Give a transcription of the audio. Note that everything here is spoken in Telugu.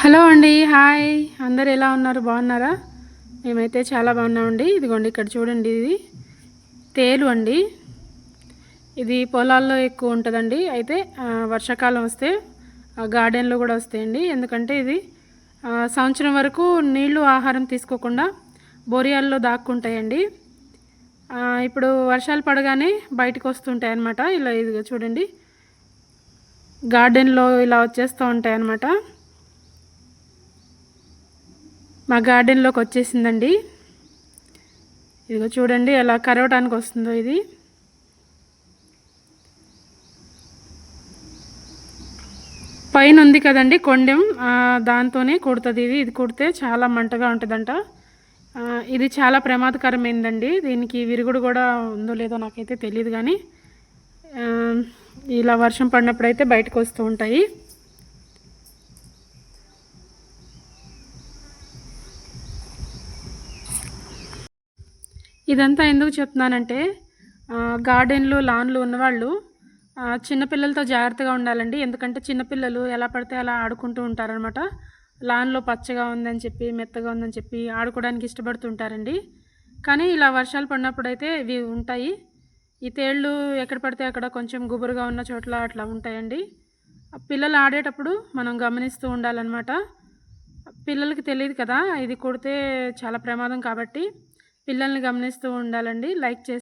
హలో అండి హాయ్. అందరు ఎలా ఉన్నారు? బాగున్నారా? మేమైతే చాలా బాగున్నామండి. ఇదిగోండి ఇక్కడ చూడండి ఇది. తేలు అండి. ఇది పొలాల్లో ఎక్కువ ఉంటుందండి. అయితే వర్షాకాలం వస్తే గార్డెన్లో కూడా వస్తాయండి. ఎందుకంటే ఇది సంవత్సరం వరకు నీళ్ళు ఆహారం తీసుకోకుండా బోరియాల్లో దాక్కుంటాయండి. ఇప్పుడు వర్షాలు పడగానే బయటకు వస్తుంటాయి అన్నమాట ఇలా ఇది చూడండి. గార్డెన్లో ఇలా వచ్చేస్తూ ఉంటాయి అన్నమాట మా గార్డెన్లోకి వచ్చేసిందండి. ఇదిగో చూడండి ఎలా కరవటానికి వస్తుందో ఇది. పైన ఉంది కదండి కొండెం దాంతోనే కుడుతుంది ఇది. ఇది కుడితే చాలా మంటగా ఉంటుందంట. ఇది చాలా ప్రమాదకరమైందండి. దీనికి విరుగుడు కూడా ఉందో లేదో నాకైతే తెలియదు కానీ ఇలా వర్షం పడినప్పుడైతే బయటకు వస్తూ ఉంటాయి. ఇదంతా ఎందుకు చెప్తున్నానంటే గార్డెన్లు లాన్లు ఉన్నవాళ్ళు చిన్నపిల్లలతో జాగ్రత్తగా ఉండాలండి. ఎందుకంటే చిన్నపిల్లలు ఎలా పడితే అలా ఆడుకుంటూ ఉంటారనమాట లాన్లో పచ్చగా ఉందని చెప్పి మెత్తగా ఉందని చెప్పి ఆడుకోవడానికి ఇష్టపడుతుంటారండి. కానీ ఇలా వర్షాలు పడినప్పుడు అయితే ఇవి ఉంటాయి. ఈ తేళ్ళు ఎక్కడ పడితే అక్కడ కొంచెం గుబురుగా ఉన్న చోట్ల అట్లా ఉంటాయండి. పిల్లలు ఆడేటప్పుడు మనం గమనిస్తూ ఉండాలన్నమాట. పిల్లలకి తెలియదు కదా ఇది కొడితే చాలా ప్రమాదం కాబట్టి పిల్లల్ని గమనిస్తూ ఉండాలండి. లైక్ చేసి